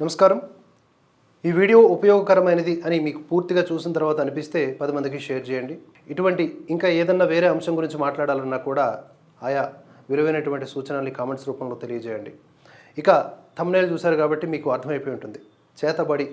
నమస్కారం. ఈ వీడియో ఉపయోగకరమైనది అని మీకు పూర్తిగా చూసిన తర్వాత అనిపిస్తే పది మందికి షేర్ చేయండి. ఇటువంటి ఇంకా ఏదన్నా వేరే అంశం గురించి మాట్లాడాలన్నా కూడా ఆయా విలువైనటువంటి సూచనల్ని కామెంట్స్ రూపంలో తెలియజేయండి. ఇక తమ్నేలు చూశారు కాబట్టి మీకు అర్థమైపోయి ఉంటుంది. చేతబడి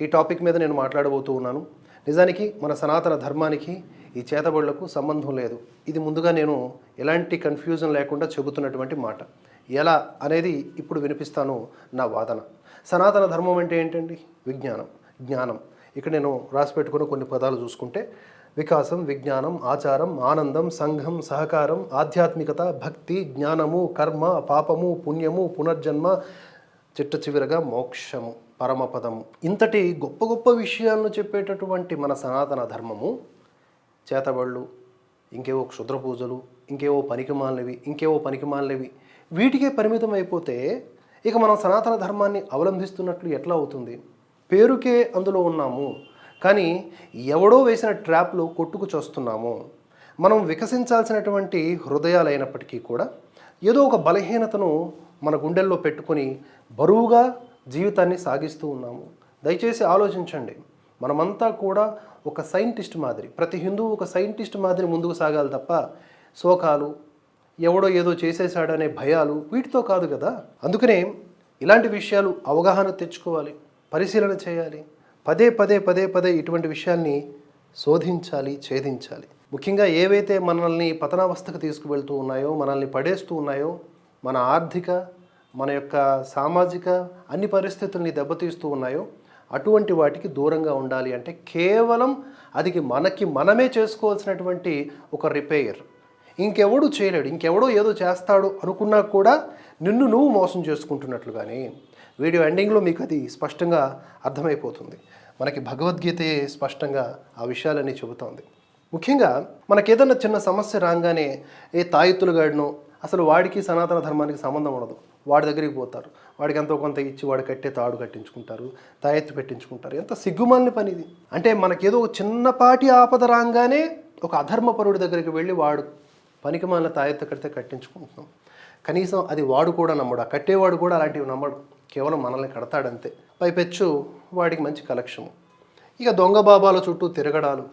ఈ టాపిక్ మీద నేను మాట్లాడబోతూ ఉన్నాను. నిజానికి మన సనాతన ధర్మానికి ఈ చేతబడులకు సంబంధం లేదు. ఇది ముందుగా నేను ఎలాంటి కన్ఫ్యూజన్ లేకుండా చెబుతున్నటువంటి మాట. ఎలా అనేది ఇప్పుడు వినిపిస్తాను నా వాదన. సనాతన ధర్మం అంటే ఏంటండి? విజ్ఞానం. జ్ఞానం. ఇక్కడ నేను రాసి పెట్టుకున్న కొన్ని పదాలు చూసుకుంటే వికాసం విజ్ఞానం ఆచారం ఆనందం సంఘం సహకారం ఆధ్యాత్మికత భక్తి జ్ఞానము కర్మ పాపము పుణ్యము పునర్జన్మ చిట్ట చివరగా మోక్షము పరమపదము. ఇంతటి గొప్ప గొప్ప విషయాలను చెప్పేటటువంటి మన సనాతన ధర్మము చేతబళ్ళు ఇంకేవో క్షుద్ర పూజలు ఇంకేవో పనికిమాలినవి ఇంకేవో పనికిమాలినవి వీటికే పరిమితం అయిపోతే ఇక మనం సనాతన ధర్మాన్ని అవలంబిస్తున్నట్లు ఎట్లా అవుతుంది? పేరుకే అందులో ఉన్నాము. కానీ ఎవడో వేసిన ట్రాప్లో కొట్టుకు చస్తున్నాము. మనం వికసించాల్సినటువంటి హృదయాలైనప్పటికీ కూడా ఏదో ఒక బలహీనతను మన గుండెల్లో పెట్టుకొని బరువుగా జీవితాన్ని సాగిస్తూ ఉన్నాము. దయచేసి ఆలోచించండి. మనమంతా కూడా ఒక సైంటిస్ట్ మాదిరి ప్రతి హిందువు ఒక సైంటిస్ట్ మాదిరి ముందుకు సాగాలి తప్ప శోకాలు ఎవడో ఏదో చేసేశాడనే భయాలు వీటితో కాదు కదా? అందుకనే ఇలాంటి విషయాలు అవగాహన తెచ్చుకోవాలి పరిశీలన చేయాలి పదే పదే పదే పదే ఇటువంటి విషయాల్ని శోధించాలి ఛేదించాలి. ముఖ్యంగా ఏవైతే మనల్ని పతనావస్థకు తీసుకువెళ్తూ ఉన్నాయో మనల్ని పడేస్తూ ఉన్నాయో మన ఆర్థిక మన యొక్క సామాజిక అన్ని పరిస్థితుల్ని దెబ్బతీస్తూ ఉన్నాయో అటువంటి వాటికి దూరంగా ఉండాలి అంటే కేవలం అది మనకి మనమే చేసుకోవాల్సినటువంటి ఒక రిపేర్. ఇంకెవడు చేయలేడు ఇంకెవడో ఏదో చేస్తాడు అనుకున్నా కూడా నిన్ను నువ్వు మోసం చేసుకుంటున్నట్లుగానే వీడియో ఎండింగ్లో మీకు అది స్పష్టంగా అర్థమైపోతుంది. మనకి భగవద్గీతయే స్పష్టంగా ఆ విషయాలన్నీ చెబుతోంది. ముఖ్యంగా మనకేదన్నా చిన్న సమస్య రాగానే ఏ తాయెత్తులుగాడినో అసలు వాడికి సనాతన ధర్మానికి సంబంధం ఉండదు. వాడి దగ్గరికి పోతారు. వాడికి ఎంతో కొంత ఇచ్చి వాడు కట్టే తాడు కట్టించుకుంటారు తాయెత్తు పెట్టించుకుంటారు. ఎంత సిగ్గుమాలిన పని ఇది. అంటే మనకేదో ఒక చిన్నపాటి ఆపద రాగానే ఒక అధర్మపరుడి దగ్గరికి వెళ్ళి వాడు పనికి మన తాయెత్తు కడితే కట్టించుకుంటున్నాం. కనీసం అది వాడు కూడా నమ్మడు. ఆ కట్టేవాడు కూడా అలాంటివి నమ్మడు. కేవలం మనల్ని కడతాడంతే. పైపెచ్చు వాడికి మంచి కలెక్షము. ఇక దొంగ బాబాల చుట్టూ తిరగడాలు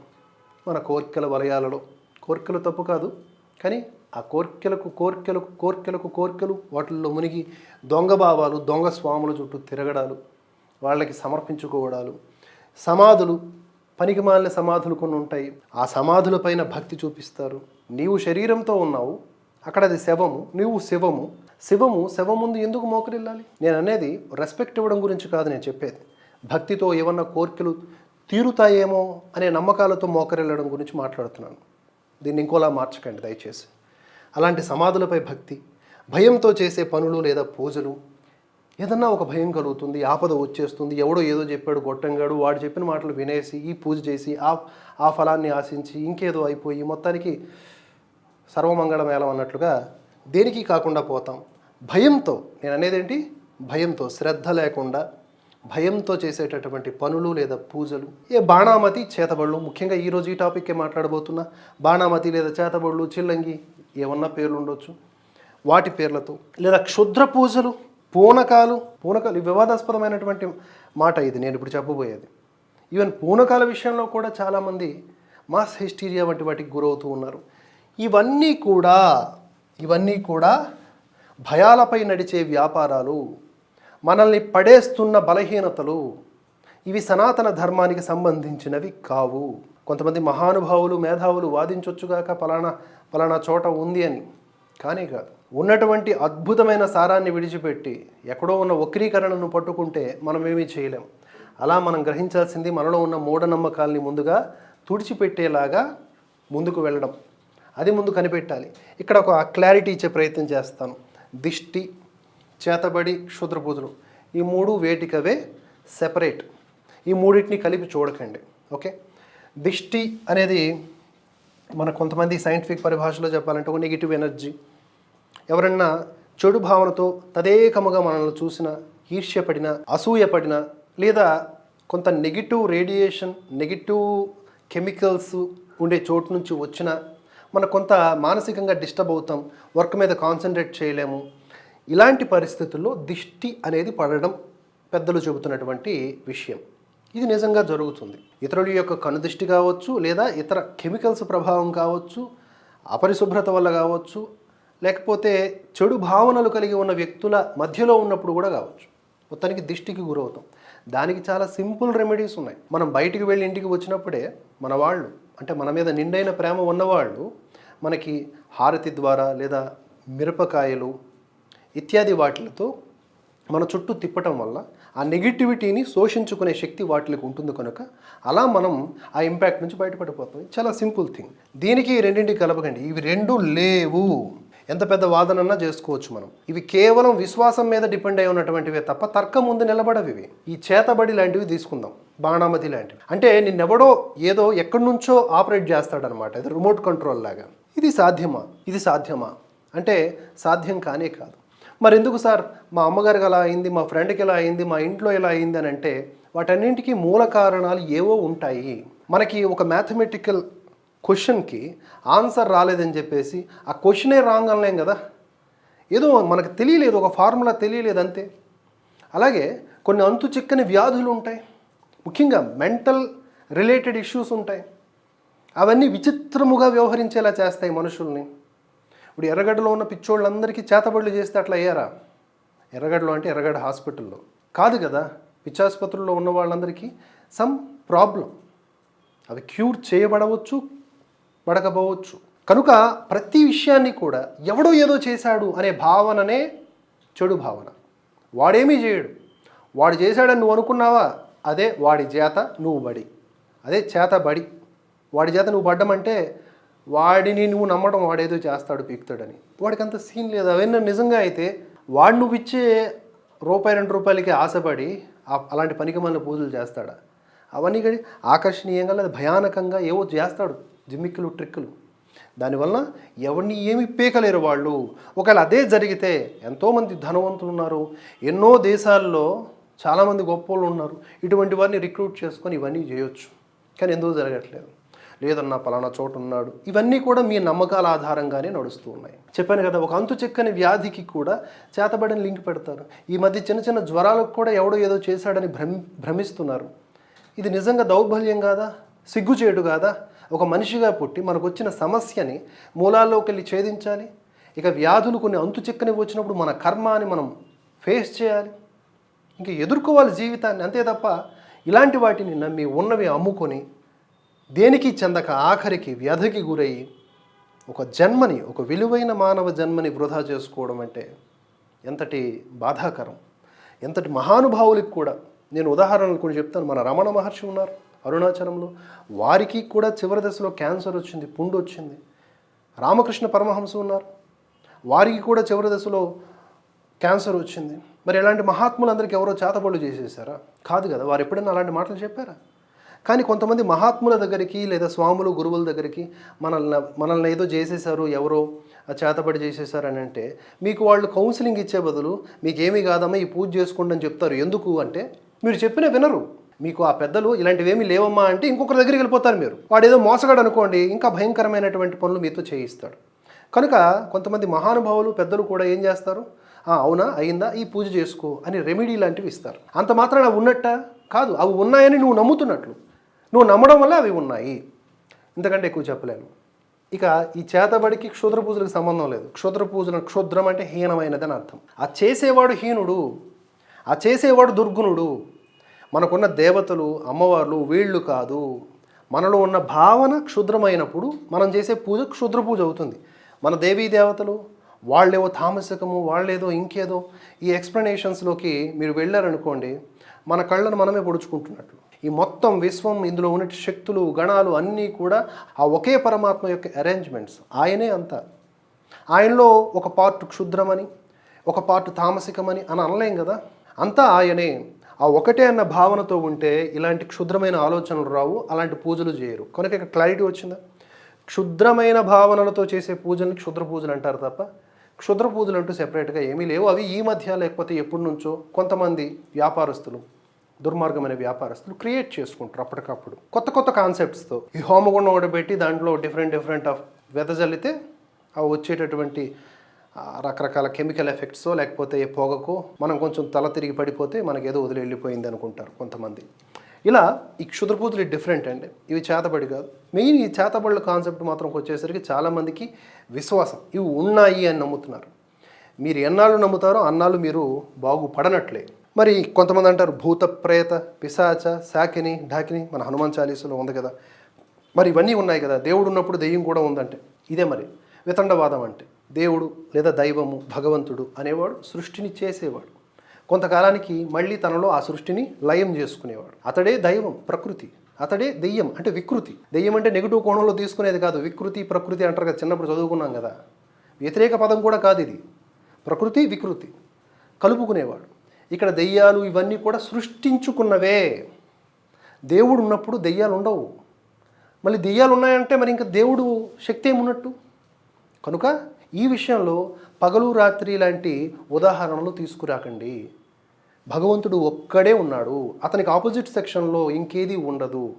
మన కోర్కెల వలయాలలో. కోర్కెలు తప్పు కాదు. కానీ ఆ కోర్కెలకు కోర్కెలకు కోర్కెలకు కోర్కెలు వాటిల్లో మునిగి దొంగ బాబాలు దొంగ స్వాముల చుట్టూ తిరగడాలు వాళ్ళకి సమర్పించుకోవడాలు సమాధులు పనికి మాలిన సమాధులు కొన్ని ఉంటాయి. ఆ సమాధులపైన భక్తి చూపిస్తారు. నీవు శరీరంతో ఉన్నావు. అక్కడ అది శవము. నీవు శివము. శివము శవం ముందు ఎందుకు మోకరిల్లాలి? నేను అనేది రెస్పెక్ట్ ఇవ్వడం గురించి కాదు నేను చెప్పేది. భక్తితో ఏమన్నా కోరికలు తీరుతాయేమో అనే నమ్మకాలతో మోకరిల్లడం గురించి మాట్లాడుతున్నాను. దీన్ని ఇంకోలా మార్చకండి దయచేసి. అలాంటి సమాధులపై భక్తి భయంతో చేసే పనులు లేదా పూజలు ఏదన్నా ఒక భయం కలుగుతుంది ఆపద వచ్చేస్తుంది ఎవడో ఏదో చెప్పాడు గొట్టంగాడు వాడు చెప్పిన మాటలు వినేసి ఈ పూజ చేసి ఆ ఆ ఫలాన్ని ఆశించి ఇంకేదో అయిపోయి మొత్తానికి సర్వమంగళమేళం అన్నట్లుగా దేనికి కాకుండా పోతాం? భయంతో. నేను అనేది ఏంటి? భయంతో. శ్రద్ధ లేకుండా భయంతో చేసేటటువంటి పనులు లేదా పూజలు ఏ బాణామతి చేతబళ్ళు ముఖ్యంగా ఈరోజు ఈ టాపిక్కే మాట్లాడబోతున్నా బాణామతి లేదా చేతబళ్ళు చిల్లంగి ఏమన్నా పేర్లు ఉండొచ్చు. వాటి పేర్లతో లేదా క్షుద్ర పూజలు పూనకాలు పూనకాలు వివాదాస్పదమైనటువంటి మాట ఇది నేను ఇప్పుడు చెప్పబోయేది. ఈవెన్ పూనకాల విషయంలో కూడా చాలామంది మాస్ హిస్టీరియా వంటి వాటికి గురవుతూ ఉన్నారు. ఇవన్నీ కూడా ఇవన్నీ కూడా భయాలపై నడిచే వ్యాపారాలు మనల్ని పడేస్తున్న బలహీనతలు ఇవి సనాతన ధర్మానికి సంబంధించినవి కావు. కొంతమంది మహానుభావులు మేధావులు వాదించొచ్చుగాక పలానా పలానా చోట ఉంది అని. కానీ కాదు. ఉన్నటువంటి అద్భుతమైన సారాన్ని విడిచిపెట్టి ఎక్కడో ఉన్న వక్రీకరణను పట్టుకుంటే మనం ఏమీ చేయలేం. అలా మనం గ్రహించాల్సింది మనలో ఉన్న మూఢనమ్మకాల్ని ముందుగా తుడిచిపెట్టేలాగా ముందుకు వెళ్ళడం. అది ముందు కనిపెట్టాలి. ఇక్కడ ఒక క్లారిటీ ఇచ్చే ప్రయత్నం చేస్తాను. దిష్టి చేతబడి క్షుద్ర ఈ మూడు వేటికవే సెపరేట్ ఈ మూడింటిని కలిపి చూడకండి. ఓకే? దిష్టి అనేది మన కొంతమంది సైంటిఫిక్ పరిభాషలో చెప్పాలంటే ఒక నెగిటివ్ ఎనర్జీ ఎవరన్నా చెడు భావనతో తదేకముగా మనల్ని చూసిన ఈర్ష్యపడిన అసూయపడిన లేదా కొంత నెగిటివ్ రేడియేషన్ నెగిటివ్ కెమికల్స్ ఉండే చోటు నుంచి వచ్చిన మన కొంత మానసికంగా డిస్టర్బ్ అవుతాం వర్క్ మీద కాన్సన్ట్రేట్ చేయలేము. ఇలాంటి పరిస్థితుల్లో దిష్టి అనేది పడడం పెద్దలు చెబుతున్నటువంటి విషయం. ఇది నిజంగా జరుగుతుంది. ఇతరుల యొక్క కనుదిష్టి కావచ్చు లేదా ఇతర కెమికల్స్ ప్రభావం కావచ్చు అపరిశుభ్రత వల్ల కావచ్చు లేకపోతే చెడు భావనలు కలిగి ఉన్న వ్యక్తుల మధ్యలో ఉన్నప్పుడు కూడా కావచ్చు. మొత్తానికి దిష్టికి గురవుతాం. దానికి చాలా సింపుల్ రెమెడీస్ ఉన్నాయి. మనం బయటికి వెళ్ళి ఇంటికి వచ్చినప్పుడే మన వాళ్ళు అంటే మన మీద నిండైన ప్రేమ ఉన్నవాళ్ళు మనకి హారతి ద్వారా లేదా మిరపకాయలు ఇత్యాది వాటిలతో మన చుట్టూ తిప్పటం వల్ల ఆ నెగిటివిటీని శోషించుకునే శక్తి వాటికి ఉంటుంది కనుక అలా మనం ఆ ఇంపాక్ట్ నుంచి బయటపడిపోతాం. చాలా సింపుల్ థింగ్. దీనికి రెండింటికి కలపకండి. ఇవి రెండు లేవు. ఎంత పెద్ద వాదనన్నా చేసుకోవచ్చు మనం. ఇవి కేవలం విశ్వాసం మీద డిపెండ్ అయి ఉన్నటువంటివే తప్ప తర్కం ముందు నిలబడవి ఇవి. ఈ చేతబడి లాంటివి తీసుకుందాం. బాణామతి లాంటివి. అంటే నిన్నెవడో ఏదో ఎక్కడి నుంచో ఆపరేట్ చేస్తాడనమాట. ఇది రిమోట్ కంట్రోల్ లాగా. ఇది సాధ్యమా? ఇది సాధ్యమా? అంటే సాధ్యం కానే కాదు. మరి ఎందుకు సార్? మా అమ్మగారికి అలా అయింది మా ఫ్రెండ్కి ఎలా అయింది మా ఇంట్లో ఎలా అయింది అని అంటే వాటన్నింటికీ మూల కారణాలు ఏవో ఉంటాయి. మనకి ఒక మ్యాథమెటికల్ క్వశ్చన్కి ఆన్సర్ రాలేదని చెప్పేసి ఆ క్వశ్చనే రాంగ్ అనలేం కదా? ఏదో మనకు తెలియలేదు ఒక ఫార్ములా తెలియలేదు అంతే. అలాగే కొన్ని అంతు చిక్కని వ్యాధులు ఉంటాయి. ముఖ్యంగా మెంటల్ రిలేటెడ్ ఇష్యూస్ ఉంటాయి. అవన్నీ విచిత్రముగా వ్యవహరించేలా చేస్తాయి మనుషుల్ని. ఇప్పుడు ఎర్రగడ్డలో ఉన్న పిచ్చోళ్ళందరికీ చేతబడులు చేస్తే అట్లా అయ్యారా? ఎర్రగడ్డలో అంటే ఎర్రగడ్డ హాస్పిటల్లో. కాదు కదా? పిచ్చాసుపత్రుల్లో ఉన్న వాళ్ళందరికీ సమ్ ప్రాబ్లం. అవి క్యూర్ చేయబడవచ్చు పడకపోవచ్చు. కనుక ప్రతి విషయాన్ని కూడా ఎవడో ఏదో చేశాడు అనే భావననే చెడు భావన. వాడేమీ చేయడు. వాడు చేశాడని నువ్వు అనుకున్నావా? అదే వాడి చేత నువ్వు బడి. అదే చేత బడి. వాడి చేత నువ్వు పడ్డమంటే వాడిని నువ్వు నమ్మడం వాడేదో చేస్తాడు పీక్తాడని. వాడికి అంత సీన్ లేదు. అవన్నీ నిజంగా అయితే వాడు నువ్వు ఇచ్చే రూపాయి రెండు రూపాయలకి ఆశపడి అలాంటి పనికి మనల్ని పూజలు చేస్తాడా? అవన్నీ ఆకర్షణీయంగా లేదా భయానకంగా ఏవో చేస్తాడు. జిమ్మిక్కులు ట్రిక్కులు. దానివల్ల ఎవరిని ఏమి పీకలేరు వాళ్ళు. ఒకవేళ అదే జరిగితే ఎంతోమంది ధనవంతులు ఉన్నారు ఎన్నో దేశాల్లో చాలామంది గొప్పోళ్ళు ఉన్నారు. ఇటువంటి వారిని రిక్రూట్ చేసుకొని ఇవన్నీ చేయొచ్చు. కానీ ఎందుకు జరగట్లేదు? లేదన్నా పలానా చోటు ఉన్నాడు. ఇవన్నీ కూడా మీ నమ్మకాల ఆధారంగానే నడుస్తూ ఉన్నాయి. చెప్పాను కదా ఒక అంతు చెక్కని వ్యాధికి కూడా చేతబడిన లింక్ పెడతారు. ఈ మధ్య చిన్న చిన్న జ్వరాలకు కూడా ఎవడో ఏదో చేశాడని భ్రమి భ్రమిస్తున్నారు. ఇది నిజంగా దౌర్బల్యం కాదా? సిగ్గుచేటు కాదా? ఒక మనిషిగా పుట్టి మనకు వచ్చిన సమస్యని మూలాల్లోకి వెళ్ళి ఛేదించాలి. ఇక వ్యాధులు కొన్ని అంతు చిక్కని వచ్చినప్పుడు మన కర్మ అని మనం ఫేస్ చేయాలి. ఇంకా ఎదుర్కోవాలి జీవితాన్ని అంతే తప్ప ఇలాంటి వాటిని నమ్మి ఉన్నవి అమ్ముకొని దేనికి చెందక ఆఖరికి వ్యధకి గురయ్యి ఒక జన్మని ఒక విలువైన మానవ జన్మని వృధా చేసుకోవడం అంటే ఎంతటి బాధాకరం. ఎంతటి మహానుభావులకు కూడా నేను ఉదాహరణలు కొన్ని చెప్తాను. మన రమణ మహర్షి ఉన్నారు. అరుణాచలంలో వారికి కూడా చివరి దశలో క్యాన్సర్ వచ్చింది పుండు వచ్చింది. రామకృష్ణ పరమహంస ఉన్నారు. వారికి కూడా చివరి దశలో క్యాన్సర్ వచ్చింది. మరి ఇలాంటి మహాత్ములందరికీ ఎవరో చేతబడులు చేసేసారా? కాదు కదా వారు ఎప్పుడైనా అలాంటి మాటలు చెప్పారా? కానీ కొంతమంది మహాత్ముల దగ్గరికి లేదా స్వాములు గురువుల దగ్గరికి మనల్ని మనల్ని ఏదో చేసేసారు ఎవరో చేతబడి చేసేసారు అని అంటే మీకు వాళ్ళు కౌన్సిలింగ్ ఇచ్చే బదులు మీకు కాదమ్మా ఈ పూజ చేసుకోండి అని చెప్తారు. ఎందుకు అంటే మీరు చెప్పిన వినరు. మీకు ఆ పెద్దలు ఇలాంటివేమీ లేవమ్మా అంటే ఇంకొకరి దగ్గరికి వెళ్ళిపోతారు మీరు. వాడు ఏదో మోసగాడు అనుకోండి ఇంకా భయంకరమైనటువంటి పనులు మీతో చేయిస్తాడు. కనుక కొంతమంది మహానుభావులు పెద్దలు కూడా ఏం చేస్తారు? అవునా? అయిందా ఈ పూజ చేసుకో అని రెమెడీ లాంటివి ఇస్తారు. అంత మాత్రాన ఉన్నట్ట కాదు అవి ఉన్నాయని నువ్వు నమ్ముతున్నట్లు. నువ్వు నమ్మడం వల్ల అవి ఉన్నాయి. ఇంతకంటే ఎక్కువ చెప్పలేను. ఇక ఈ చేతబడికి క్షుద్ర పూజలకు సంబంధం లేదు. క్షుద్ర పూజన క్షుద్రం అంటే హీనమైనదని అర్థం. ఆ చేసేవాడు హీనుడు ఆ చేసేవాడు దుర్గుణుడు మనకున్న దేవతలు అమ్మవార్లు వీళ్ళు కాదు. మనలో ఉన్న భావన క్షుద్రమైనప్పుడు మనం చేసే పూజ క్షుద్ర పూజ అవుతుంది. మన దేవీ దేవతలు వాళ్ళేవో తామసికము వాళ్ళేదో ఇంకేదో ఈ ఎక్స్ప్లెనేషన్స్లోకి మీరు వెళ్ళారనుకోండి మన కళ్ళను మనమే పొడుచుకుంటున్నట్లు ఈ మొత్తం విశ్వం ఇందులో ఉన్న శక్తులు గణాలు అన్నీ కూడా ఆ ఒకే పరమాత్మ యొక్క అరేంజ్మెంట్స్ ఆయనే అంతా. ఆయనలో ఒక పార్ట్ క్షుద్రమని ఒక పార్ట్ తామసికమని అని అనలేం కదా? అంతా ఆయనే. ఆ ఒకటే అన్న భావనతో ఉంటే ఇలాంటి క్షుద్రమైన ఆలోచనలు రావు అలాంటి పూజలు చేయరు. కనుక ఇక్కడ క్లారిటీ వచ్చిందా? క్షుద్రమైన భావనలతో చేసే పూజల్ని క్షుద్ర పూజలు అంటారు తప్ప క్షుద్ర పూజలు అంటూ సెపరేట్గా ఏమీ లేవు. అవి ఈ మధ్య లేకపోతే ఎప్పటి నుంచో కొంతమంది వ్యాపారస్తులు దుర్మార్గమైన వ్యాపారస్తులు క్రియేట్ చేసుకుంటారు అప్పటికప్పుడు. కొత్త కొత్త కాన్సెప్ట్స్తో ఈ హోమగుండం ఒకటి పెట్టి దాంట్లో డిఫరెంట్ డిఫరెంట్ ఆఫ్ వెదజల్లితే ఆ వచ్చేటటువంటి రకరకాల కెమికల్ ఎఫెక్ట్స్ లేకపోతే ఏ పొగకో మనం కొంచెం తల తిరిగి పడిపోతే మనకి ఏదో వదిలి వెళ్ళిపోయింది అనుకుంటారు కొంతమంది. ఇలా ఈ క్షుద్రపూతులు డిఫరెంట్ అండి. ఇవి చేతబడి కాదు. మెయిన్ ఈ చేతబడుల కాన్సెప్ట్ మాత్రం వచ్చేసరికి చాలామందికి విశ్వాసం. ఇవి ఉన్నాయి అని నమ్ముతున్నారు. మీరు ఎన్నాళ్ళు నమ్ముతారో అన్నాళ్ళు మీరు బాగుపడనట్లే. మరి కొంతమంది అంటారు భూత ప్రేత పిశాచ శాకిని ఢాకిని మన హనుమాన్ చాలీసులో ఉంది కదా. మరి ఇవన్నీ ఉన్నాయి కదా. దేవుడు ఉన్నప్పుడు దెయ్యం కూడా ఉందంటే. ఇదే మరి వితండవాదం అంటే. దేవుడు లేదా దైవము భగవంతుడు అనేవాడు సృష్టిని చేసేవాడు. కొంతకాలానికి మళ్ళీ తనలో ఆ సృష్టిని లయం చేసుకునేవాడు. అతడే దైవం ప్రకృతి. అతడే దెయ్యం అంటే వికృతి. దెయ్యం అంటే నెగిటివ్ కోణంలో తీసుకునేది కాదు. వికృతి ప్రకృతి అంటారు కదా చిన్నప్పుడు చదువుకున్నాం కదా. వ్యతిరేక పదం కూడా కాదు ఇది. ప్రకృతి వికృతి. కలుపుకునేవాడు. ఇక్కడ దెయ్యాలు ఇవన్నీ కూడా సృష్టించుకున్నవే. దేవుడు ఉన్నప్పుడు దెయ్యాలు ఉండవు. మళ్ళీ దెయ్యాలు ఉన్నాయంటే మరి ఇంకా దేవుడు శక్తి ఏమున్నట్టు? కనుక ఈ విషయంలో పగలు రాత్రి లాంటి ఉదాహరణలు తీసుకురాకండి. భగవంతుడు ఒక్కడే ఉన్నాడు. అతనికి ఆపోజిట్ సెక్షన్లో ఇంకేది ఉండదు.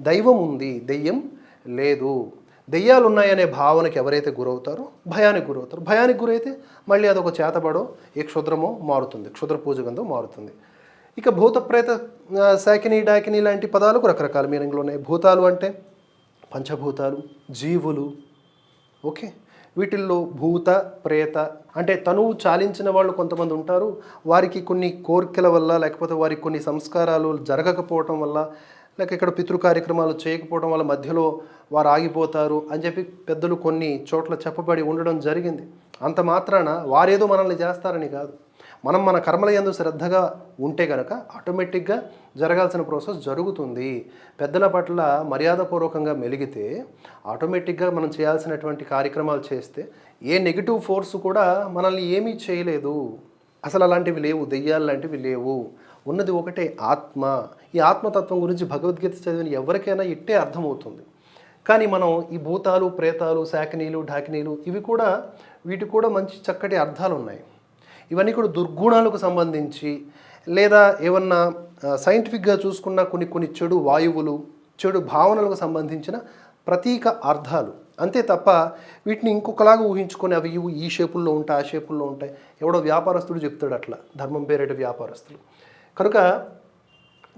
దైవం ఉంది దెయ్యం లేదు. దెయ్యాలు ఉన్నాయనే భావనకి ఎవరైతే గురవుతారో భయానికి గురవుతారు. భయానికి గురైతే మళ్ళీ అదొక చేతబడో ఏ క్షుద్రమో మారుతుంది క్షుద్ర పూజ మారుతుంది. ఇక భూత ప్రేత శాకిని డాకిని లాంటి పదాలకు రకరకాల మీనింగ్లు ఉన్నాయి. భూతాలు అంటే పంచభూతాలు జీవులు. ఓకే? వీటిల్లో భూత ప్రేత అంటే తనువు చాలించిన వాళ్ళు కొంతమంది ఉంటారు. వారికి కొన్ని కోరికల వల్ల లేకపోతే వారికి కొన్ని సంస్కారాలు జరగకపోవటం వల్ల లేక ఇక్కడ పితృ కార్యక్రమాలు చేయకపోవడం వల్ల మధ్యలో వారు ఆగిపోతారు అని చెప్పి పెద్దలు కొన్ని చోట్ల చెప్పబడి ఉండడం జరిగింది. అంత మాత్రాన వారేదో మనల్ని చేస్తారని కాదు. మనం మన కర్మల ఎందు శ్రద్ధగా ఉంటే కనుక ఆటోమేటిక్గా జరగాల్సిన ప్రాసెస్ జరుగుతుంది. పెద్దల పట్ల మర్యాదపూర్వకంగా మెలిగితే ఆటోమేటిక్గా మనం చేయాల్సినటువంటి కార్యక్రమాలు చేస్తే ఏ నెగిటివ్ ఫోర్స్ కూడా మనల్ని ఏమీ చేయలేదు. అసలు అలాంటివి లేవు దెయ్యాలు లాంటివి లేవు. ఉన్నది ఒకటే ఆత్మ. ఈ ఆత్మతత్వం గురించి భగవద్గీత చదివిన ఎవరికైనా ఇట్టే అర్థమవుతుంది. కానీ మనం ఈ భూతాలు ప్రేతాలు శాకినీలు ఢాకినీలు ఇవి కూడా వీటికి కూడా మంచి చక్కటి అర్థాలు ఉన్నాయి ఇవన్నీ కూడా దుర్గుణాలకు సంబంధించి లేదా ఏమన్నా సైంటిఫిక్గా చూసుకున్న కొన్ని కొన్ని చెడు వాయువులు చెడు భావనలకు సంబంధించిన ప్రతీక అర్థాలు. అంతే తప్ప వీటిని ఇంకొకలాగా ఊహించుకొని అవి ఈ షేపుల్లో ఉంటాయి ఆ షేపుల్లో ఉంటాయి. ఎవడో వ్యాపారస్తుడు చెప్తాడు అట్లా. ధర్మం పేరేట వ్యాపారస్తులు. కనుక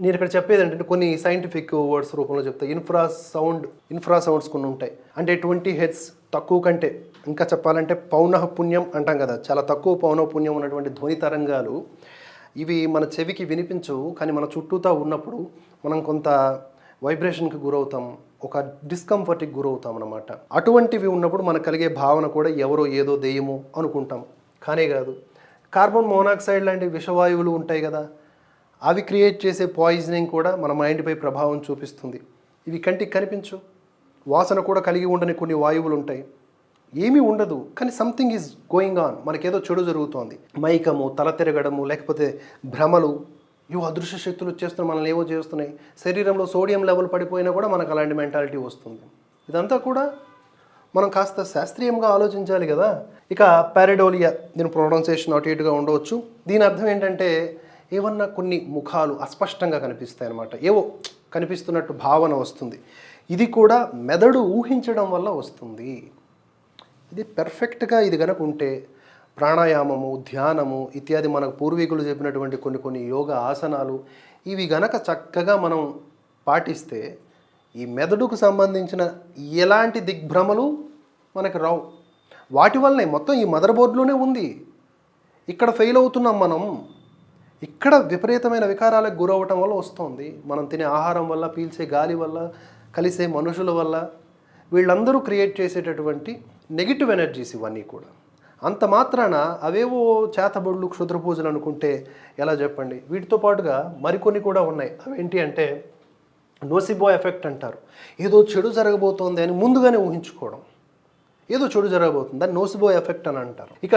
నేను ఇక్కడ చెప్పేది ఏంటంటే కొన్ని సైంటిఫిక్ వర్డ్స్ రూపంలో చెప్తా. ఇన్ఫ్రా సౌండ్ ఇన్ఫ్రా సౌండ్స్ కొన్ని ఉంటాయి. అంటే ట్వంటీ హెడ్స్ తక్కువ కంటే ఇంకా చెప్పాలంటే పౌనః పుణ్యం అంటాం కదా. చాలా తక్కువ పౌనః పుణ్యం ఉన్నటువంటి ధ్వని తరంగాలు ఇవి మన చెవికి వినిపించు కానీ మన చుట్టూతా ఉన్నప్పుడు మనం కొంత వైబ్రేషన్కి గురవుతాం ఒక డిస్కంఫర్ట్కి గురవుతాం అనమాట అటువంటివి ఉన్నప్పుడు మనకు కలిగే భావన కూడా ఎవరో ఏదో దెయ్యమో అనుకుంటాం. కానే కాదు. కార్బన్ మోనాక్సైడ్ లాంటి విషవాయువులు ఉంటాయి కదా అవి క్రియేట్ చేసే పాయిజనింగ్ కూడా మన మైండ్పై ప్రభావం చూపిస్తుంది. ఇవి కంటికి కనిపించు. వాసన కూడా కలిగి ఉండని కొన్ని వాయువులు ఉంటాయి. ఏమీ ఉండదు కానీ సంథింగ్ ఈజ్ గోయింగ్ ఆన్ మనకేదో చెడు జరుగుతోంది. మైకము తల తిరగడము లేకపోతే భ్రమలు ఇవి అదృశ్య శక్తులు వచ్చేస్తున్నాయి మనల్ని ఏవో చేస్తున్నాయి. శరీరంలో సోడియం లెవెల్ పడిపోయినా కూడా మనకు అలాంటి మెంటాలిటీ వస్తుంది. ఇదంతా కూడా మనం కాస్త శాస్త్రీయంగా ఆలోచించాలి కదా. ఇక పారడోలియా దీని ప్రొనౌన్సేషన్ అటు ఇటుగా ఉండవచ్చు. దీని అర్థం ఏంటంటే ఏమన్నా కొన్ని ముఖాలు అస్పష్టంగా కనిపిస్తాయి అన్నమాట ఏవో కనిపిస్తున్నట్టు భావన వస్తుంది. ఇది కూడా మెదడు ఊహించడం వల్ల వస్తుంది. ఇది పెర్ఫెక్ట్గా ఇది కనుక ఉంటే ప్రాణాయామము ధ్యానము ఇత్యాది మనకు పూర్వీకులు చెప్పినటువంటి కొన్ని కొన్ని యోగ ఆసనాలు ఇవి గనక చక్కగా మనం పాటిస్తే ఈ మెదడుకు సంబంధించిన ఎలాంటి దిగ్భ్రమలు మనకు రావు. వాటి వల్లనే మొత్తం ఈ మదర్ బోర్డులోనే ఉంది. ఇక్కడ ఫెయిల్ అవుతున్నాం మనం. ఇక్కడ విపరీతమైన వికారాలకు గురవటం వల్ల వస్తుంది. మనం తినే ఆహారం వల్ల పీల్చే గాలి వల్ల కలిసే మనుషుల వల్ల వీళ్ళందరూ క్రియేట్ చేసేటటువంటి నెగిటివ్ ఎనర్జీస్ ఇవన్నీ కూడా. అంత మాత్రాన అవేవో చేతబడులు క్షుద్ర పూజలు అనుకుంటే ఎలా చెప్పండి? వీటితో పాటుగా మరికొన్ని కూడా ఉన్నాయి. అవేంటి అంటే నోసిబో ఎఫెక్ట్ అంటారు. ఏదో చెడు జరగబోతోంది అని ముందుగానే ఊహించుకోవడం. ఏదో చెడు జరగబోతుంది దాన్ని నోసిబో ఎఫెక్ట్ అని అంటారు. ఇక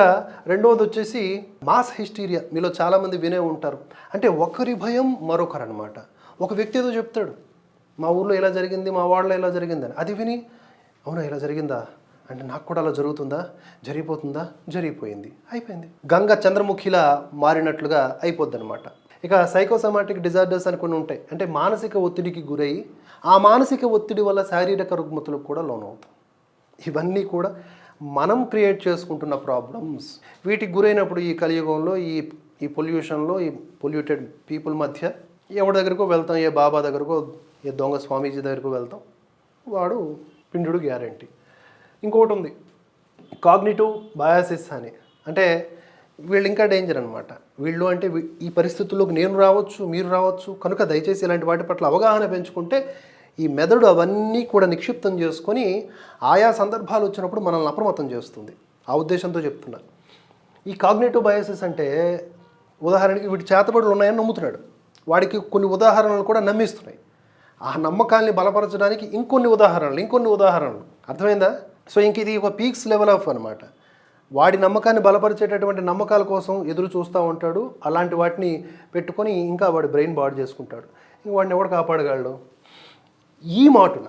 రెండవది వచ్చేసి మాస్ హిస్టీరియా. మీలో చాలామంది వినే ఉంటారు. అంటే ఒకరి భయం మరొకరు అనమాట ఒక వ్యక్తి ఏదో చెప్తాడు. మా ఊర్లో ఇలా జరిగింది మా వాళ్ళలో ఇలా జరిగిందని. అది విని అవునా ఇలా జరిగిందా? అంటే నాకు కూడా అలా జరుగుతుందా? జరిగిపోతుందా? జరిగిపోయింది. అయిపోయింది. గంగ చంద్రముఖిలా మారినట్లుగా అయిపోద్ది అనమాట ఇక సైకోసమాటిక్ డిజార్డర్స్ అని కొన్ని ఉంటాయి. అంటే మానసిక ఒత్తిడికి గురై ఆ మానసిక ఒత్తిడి వల్ల శారీరక రుగ్మతులకు కూడా లోనవుతాం. ఇవన్నీ కూడా మనం క్రియేట్ చేసుకుంటున్న ప్రాబ్లమ్స్. వీటికి గురైనప్పుడు ఈ కలియుగంలో ఈ ఈ పొల్యూషన్లో ఈ పొల్యూటెడ్ పీపుల్ మధ్య ఎవరి దగ్గరకో వెళ్తాం ఏ బాబా దగ్గరకో ఏ దొంగ స్వామీజీ దగ్గరకు వెళ్తాం. వాడు పిండుడు గ్యారంటీ. ఇంకొకటి ఉంది కాగ్నిటివ్ బయాసిస్ అని. అంటే వీళ్ళు ఇంకా డేంజర్ అనమాట వీళ్ళు అంటే ఈ పరిస్థితుల్లోకి నేను రావచ్చు మీరు రావచ్చు కనుక దయచేసి ఇలాంటి వాటి పట్ల అవగాహన పెంచుకుంటే ఈ మెదడు అవన్నీ కూడా నిక్షిప్తం చేసుకొని ఆయా సందర్భాలు వచ్చినప్పుడు మనల్ని అప్రమత్తం చేస్తుంది. ఆ ఉద్దేశంతో చెప్తున్నా. ఈ కాగ్నేటివ్ బయాసిస్ అంటే ఉదాహరణకి వీటి చేతబడులు ఉన్నాయని నమ్ముతున్నాడు. వాడికి కొన్ని ఉదాహరణలు కూడా నమ్మిస్తున్నాయి. ఆ నమ్మకాల్ని బలపరచడానికి ఇంకొన్ని ఉదాహరణలు ఇంకొన్ని ఉదాహరణలు. అర్థమైందా? సో ఇంక ఇది ఒక పీక్స్ లెవెల్ ఆఫ్ అనమాట వాడి నమ్మకాన్ని బలపరిచేటటువంటి నమ్మకాల కోసం ఎదురు చూస్తూ ఉంటాడు. అలాంటి వాటిని పెట్టుకొని ఇంకా వాడి బ్రెయిన్ బాడ్ చేసుకుంటాడు. ఇంక వాడిని ఎవడు కాపాడగలడు? ఈ మాటున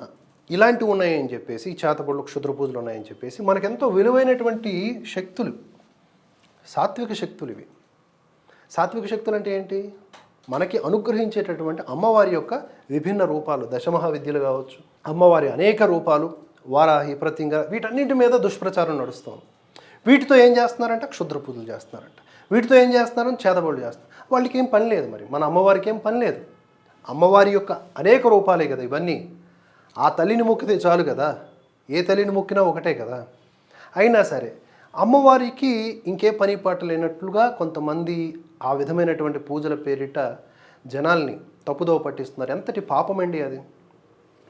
ఇలాంటివి ఉన్నాయని చెప్పేసి చేతపళ్ళు క్షుద్ర పూజలు ఉన్నాయని చెప్పేసి మనకెంతో విలువైనటువంటి శక్తులు సాత్విక శక్తులు ఇవి. సాత్విక శక్తులు అంటే ఏంటి? మనకి అనుగ్రహించేటటువంటి అమ్మవారి యొక్క విభిన్న రూపాలు దశమహావిద్యలు కావచ్చు అమ్మవారి అనేక రూపాలు వారాహి ప్రతింగ వీటన్నింటి మీద దుష్ప్రచారం నడుస్తుంది. వీటితో ఏం చేస్తున్నారంటే? క్షుద్ర పూజలు చేస్తున్నారంట. వీటితో ఏం చేస్తున్నారని చేతబడులు చేస్తున్నారు. వాళ్ళకి ఏం పని లేదు మరి. మన అమ్మవారికి ఏం పని లేదు. అమ్మవారి యొక్క అనేక రూపాలే కదా ఇవన్నీ. ఆ తల్లిని మొక్కితే చాలు కదా. ఏ తల్లిని మొక్కినా ఒకటే కదా. అయినా సరే అమ్మవారికి ఇంకే పని పాట లేనట్లుగా కొంతమంది ఆ విధమైనటువంటి పూజల పేరిట జనాల్ని తప్పుదోవ పట్టిస్తున్నారు. ఎంతటి పాపమండి అది?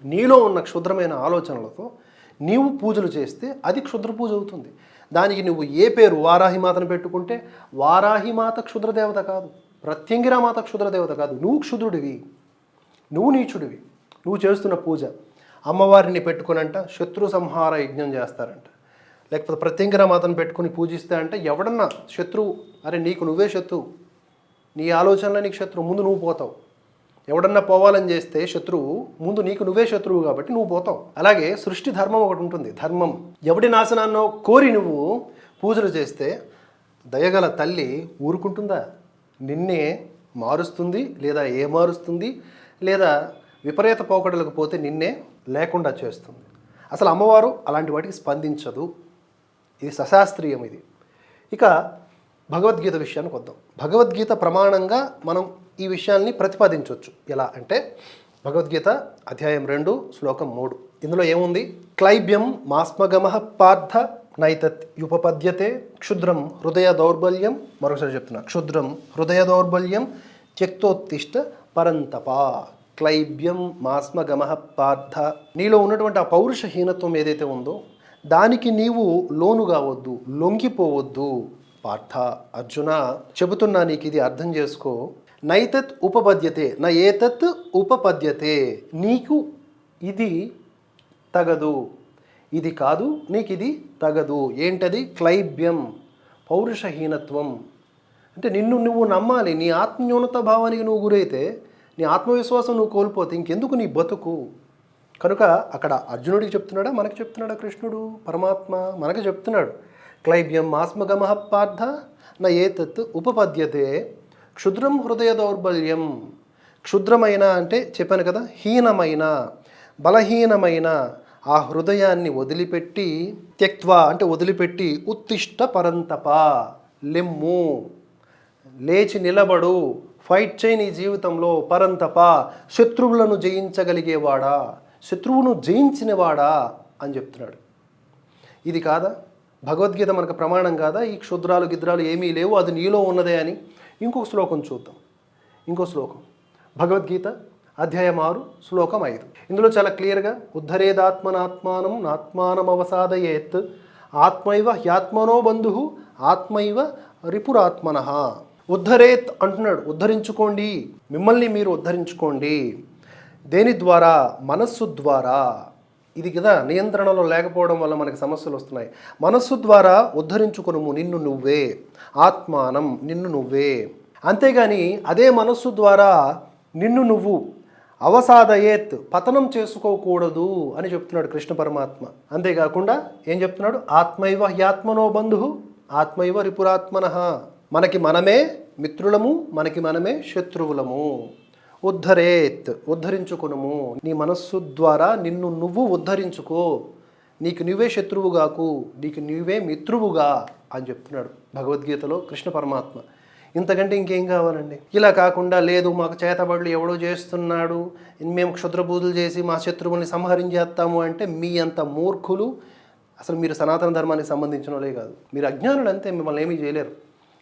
నీలో ఉన్న క్షుద్రమైన ఆలోచనలతో నీవు పూజలు చేస్తే అది క్షుద్ర పూజ అవుతుంది. దానికి నువ్వు ఏ పేరు వారాహిమాతను పెట్టుకుంటే వారాహిమాత క్షుద్రదేవత కాదు. ప్రత్యంగిరామాత క్షుద్రదేవత కాదు. నువ్వు క్షుద్రుడివి. నువ్వు నీచుడివి. నువ్వు చేస్తున్న పూజ. అమ్మవారిని పెట్టుకునంట శత్రు సంహార యజ్ఞం చేస్తారంట. లేకపోతే ప్రత్యంగిరామాతను పెట్టుకుని పూజిస్తే అంటే ఎవడన్నా శత్రువు అరే నీకు నువ్వే శత్రువు. నీ ఆలోచనలో నీకు శత్రువు. ముందు నువ్వు పోతావు. ఎవడన్నా పోవాలని చేస్తే శత్రువు ముందు నీకు నువ్వే శత్రువు కాబట్టి నువ్వు పోతావు. అలాగే సృష్టి ధర్మం ఒకటి ఉంటుంది ధర్మం. ఎవడి నాశనాన్నో కోరి నువ్వు పూజలు చేస్తే దయగల తల్లి ఊరుకుంటుందా? నిన్నే మారుస్తుంది లేదా ఏ మారుస్తుంది లేదా విపరీత పోకడలకు పోతే నిన్నే లేకుండా చేస్తుంది. అసలు అమ్మవారు అలాంటి వాటికి స్పందించదు. ఇది సశాస్త్రీయం ఇది. ఇక భగవద్గీత విషయానికి వద్దాం భగవద్గీత ప్రమాణంగా మనం ఈ విషయాల్ని ప్రతిపాదించవచ్చు. ఎలా అంటే భగవద్గీత అధ్యాయం రెండు శ్లోకం మూడు. ఇందులో ఏముంది? క్లైబ్యం మాస్మగమ పార్థ నైతత్ ఉపపద్యతే క్షుద్రం హృదయ దౌర్బల్యం. మరొకసారి చెప్తున్నా క్షుద్రం హృదయ దౌర్బల్యం త్యక్తోత్తిష్ట పరంతప. క్లైబ్యం మాస్మగమ పార్థ. నీలో ఉన్నటువంటి ఆ పౌరుషహీనత్వం ఏదైతే ఉందో దానికి నీవు లోను కావద్దు లొంగిపోవద్దు. పార్థ అర్జున చెబుతున్నా నీకు ఇది అర్థం చేసుకో. నైతత్ ఉపపద్యతే నా ఏతత్ ఉపపద్యతే. నీకు ఇది తగదు. ఇది కాదు నీకు ఇది తగదు. ఏంటది? క్లైబ్యం పౌరుషహీనత్వం. అంటే నిన్ను నువ్వు నమ్మాలి నీ ఆత్మన్యూనత భావానికి నువ్వు గురైతే నీ ఆత్మవిశ్వాసం నువ్వు కోల్పోతే ఇంకెందుకు నీ బతుకు? కనుక అక్కడ అర్జునుడికి చెప్తున్నాడా? మనకు చెప్తున్నాడా కృష్ణుడు? పరమాత్మ? మనకు చెప్తున్నాడు. క్లైబ్యం ఆస్మగమః పార్థ నా ఏతత్ ఉపపద్యతే. క్షుద్రం హృదయ దౌర్బల్యం. క్షుద్రమైన అంటే చెప్పాను కదా హీనమైన బలహీనమైన ఆ హృదయాన్ని వదిలిపెట్టి త్యక్వా అంటే వదిలిపెట్టి ఉత్తిష్ట పరంతప లెమ్ము. లేచి నిలబడు ఫైట్ చేయి నీ జీవితంలో పరంతప శత్రువులను జయించగలిగేవాడా శత్రువును జయించినవాడా అని చెప్తున్నాడు. ఇది కాదా? భగవద్గీత మనకు ప్రమాణం కాదా? ఈ క్షుద్రాలు గిద్రాలు ఏమీ లేవు అది నీలో ఉన్నదే అని ఇంకొక శ్లోకం చూద్దాం. ఇంకో శ్లోకం. భగవద్గీత అధ్యాయం ఆరు శ్లోకం ఐదు. ఇందులో చాలా క్లియర్గా ఉద్ధరేదాత్మనాత్మానం నాత్మానం అవసాదయేత్ ఆత్మైవ హ్యాత్మనో బంధు ఆత్మైవ రిపురాత్మన. ఉద్ధరేత్ అంటున్నాడు ఉద్ధరించుకోండి. మిమ్మల్ని మీరు ఉద్ధరించుకోండి. దేని ద్వారా? మనస్సు ద్వారా. ఇది కదా నియంత్రణలో లేకపోవడం వల్ల మనకి సమస్యలు వస్తున్నాయి. మనస్సు ద్వారా ఉద్ధరించుకునుము నిన్ను నువ్వే. ఆత్మానం నిన్ను నువ్వే. అంతేగాని అదే మనస్సు ద్వారా నిన్ను నువ్వు. అవసాదయేత్ పతనం చేసుకోకూడదు అని చెప్తున్నాడు కృష్ణ పరమాత్మ. అంతేకాకుండా ఏం చెప్తున్నాడు? ఆత్మైవ హ్యాత్మనో బంధు ఆత్మైవ రిపురాత్మన. మనకి మనమే మిత్రులము మనకి మనమే శత్రువులము. ఉద్ధరేత్ ఉద్ధరించుకునుము. నీ మనస్సు ద్వారా నిన్ను నువ్వు ఉద్ధరించుకో. నీకు నువ్వే శత్రువుగాకు నీకు నువ్వే మిత్రువుగా అని చెప్తున్నాడు భగవద్గీతలో కృష్ణ పరమాత్మ. ఇంతకంటే ఇంకేం కావాలండి? ఇలా కాకుండా లేదు మాకు చేతబడులు ఎవడో చేస్తున్నాడు మేము క్షుద్ర పూజలు చేసి మా శత్రువుల్ని సంహరించేస్తాము అంటే మీ అంత మూర్ఖులు అసలు మీరు సనాతన ధర్మానికి సంబంధించిన వాళ్ళే కాదు. మీరు అజ్ఞానులు అంతే మిమ్మల్ని ఏమీ చేయలేరు.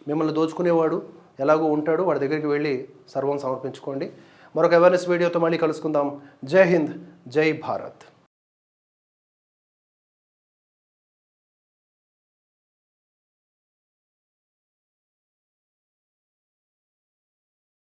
మిమ్మల్ని దోచుకునేవాడు ఎలాగో ఉంటాడు వాడి దగ్గరికి వెళ్ళి సర్వం సమర్పించుకోండి. మరొక అవేర్నెస్ వీడియోతో మళ్ళీ కలుసుకుందాం. జై హింద్ జై భారత్.